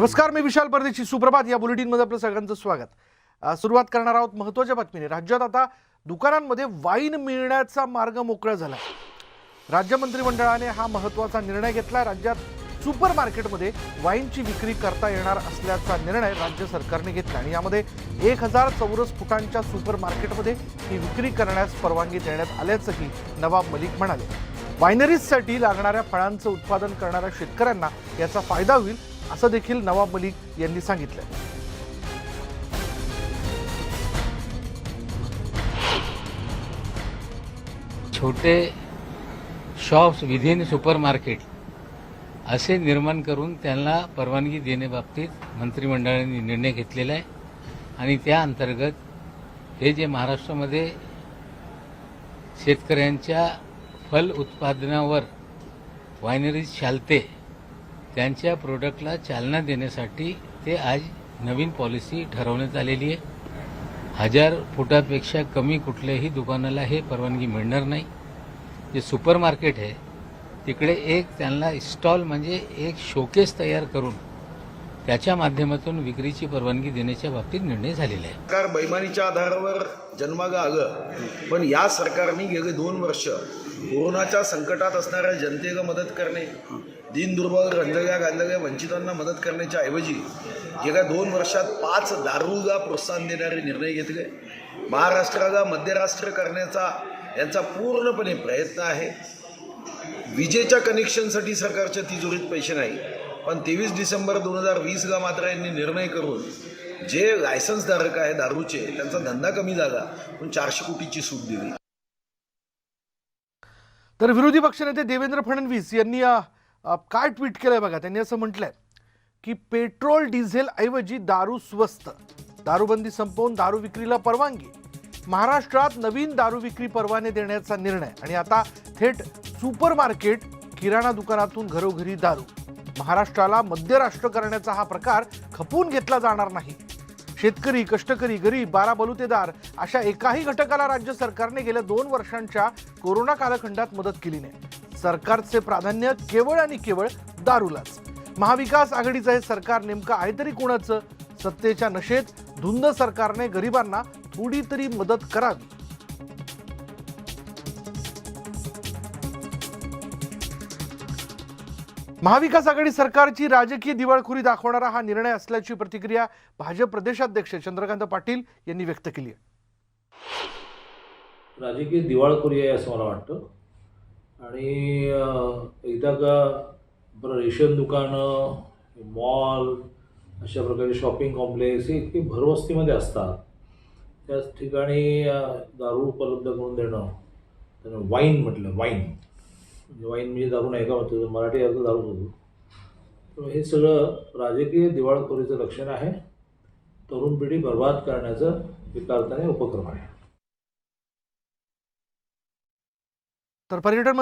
नमस्कार मी विशाल परदेशी सुप्रभात. या बुलेटिनमध्ये आपलं सगळ्यांचं स्वागत. सुरुवात करणार आहोत महत्त्वाच्या बातमीने. राज्यात आता दुकानांमध्ये वाईन मिळण्याचा मार्ग मोकळा झाला. राज्य मंत्रिमंडळाने हा महत्त्वाचा निर्णय घेतला. राज्यात सुपर मार्केटमध्ये वाईनची विक्री करता येणार असल्याचा निर्णय राज्य सरकारने घेतला. आणि यामध्ये एक हजार चौरस फुटांच्या सुपर मार्केटमध्ये ही विक्री करण्यास परवानगी देण्यात आल्याचंही नवाब मलिक म्हणाले. वायनरीजसाठी लागणाऱ्या फळांचं उत्पादन करणाऱ्या शेतकऱ्यांना याचा फायदा होईल असं देखील नवाब मलिक यांनी सांगितलं छोटे शॉप्स विधीन सुपर मार्केट असे निर्माण करून त्यांना परवानगी देण्याबाबतीत मंत्रिमंडळाने निर्णय घेतलेला आहे. आणि त्या अंतर्गत हे जे महाराष्ट्रामध्ये शेतकऱ्यांच्या फल उत्पादनावर वायनरीज चालते त्यांच्या प्रोडक्टला चालना देण्यासाठी ते आज नवीन पॉलिसी ठरवण्यात आलेली आहे. हजार फुटापेक्षा कमी कुठल्याही दुकानाला हे परवानगी मिळणार नाही. जे सुपर मार्केट आहे तिकडे एक त्यांना स्टॉल म्हणजे एक शोकेस तयार करून त्याच्या माध्यमातून विक्रीची परवानगी देण्याच्या बाबतीत निर्णय झालेला आहे. सरकार बैमानीच्या आधारावर जन्मागं आलं पण या सरकारने गेले दोन वर्ष कोरोनाच्या संकटात असणाऱ्या जनतेला मदत करणे दीनदुर्बळ रंजल्या गांजल्या वंचितांना मदत करण्याच्या ऐवजी गेल्या दोन वर्षात पाच दारूला प्रोत्साहन देणारे निर्णय घेतले. महाराष्ट्राला मध्यराष्ट्र करण्याचा यांचा पूर्णपणे प्रयत्न आहे. विजेच्या कनेक्शनसाठी सरकारच्या तिजोरीत पैसे नाही. पण तेवीस डिसेंबर दोन हजार वीसला मात्र यांनी निर्णय करून जे लायसन्सधारक आहे दारूचे त्यांचा धंदा कमी झाला. पण चारशे कोटीची सूट दिली. तर विरोधी पक्षनेते देवेंद्र फडणवीस यांनी या काय ट्विट केलंय बघा त्यांनी असं म्हटलंय की पेट्रोल डिझेल ऐवजी दारू स्वस्त. दारूबंदी संपवून दारू विक्रीला परवानगी. महाराष्ट्रात नवीन दारू विक्री परवाने देण्याचा निर्णय. आणि आता थेट सुपर मार्केट किराणा दुकानातून घरोघरी दारू. महाराष्ट्राला मध्यराष्ट्र करण्याचा हा प्रकार खपून घेतला जाणार नाही. शेतकरी कष्टकरी गरीब बारा बलुतेदार अशा एकाही घटकाला राज्य सरकारने गेल्या दोन वर्षांच्या कोरोना कालखंडात मदत केली नाही. सरकारचे प्राधान्य केवळ आणि केवळ दारूलाच. महाविकास आघाडीचं हे सरकार नेमकं आहे तरी कोणाचं? सत्तेच्या नशेत धुंद सरकारने गरिबांना थोडी तरी मदत करावी? महाविकास आघाडी सरकारची राजकीय दिवाळखोरी दाखवणारा हा निर्णय असल्याची प्रतिक्रिया भाजप प्रदेशाध्यक्ष चंद्रकांत पाटील यांनी व्यक्त केली आहे. राजकीय दिवाळखोरी आहे असं मला वाटतं. आणि एकदा का बरं रेशन दुकानं मॉल अशा प्रकारे शॉपिंग कॉम्प्लेक्स हे इतके भरवस्तीमध्ये असतात. त्याच ठिकाणी दारू उपलब्ध करून देणं त्यानं वाईन म्हटलं वाईन. म्हणजे वाईन म्हणजे दारू नाही का म्हणतो मराठी अर्थ दारू होतो. तर हे सगळं राजकीय दिवाळखोरीचं लक्षण आहे. तरुण पिढी बर्बाद करण्याचं विकारताने अर्थाने उपक्रम आहे. तर पर्यटन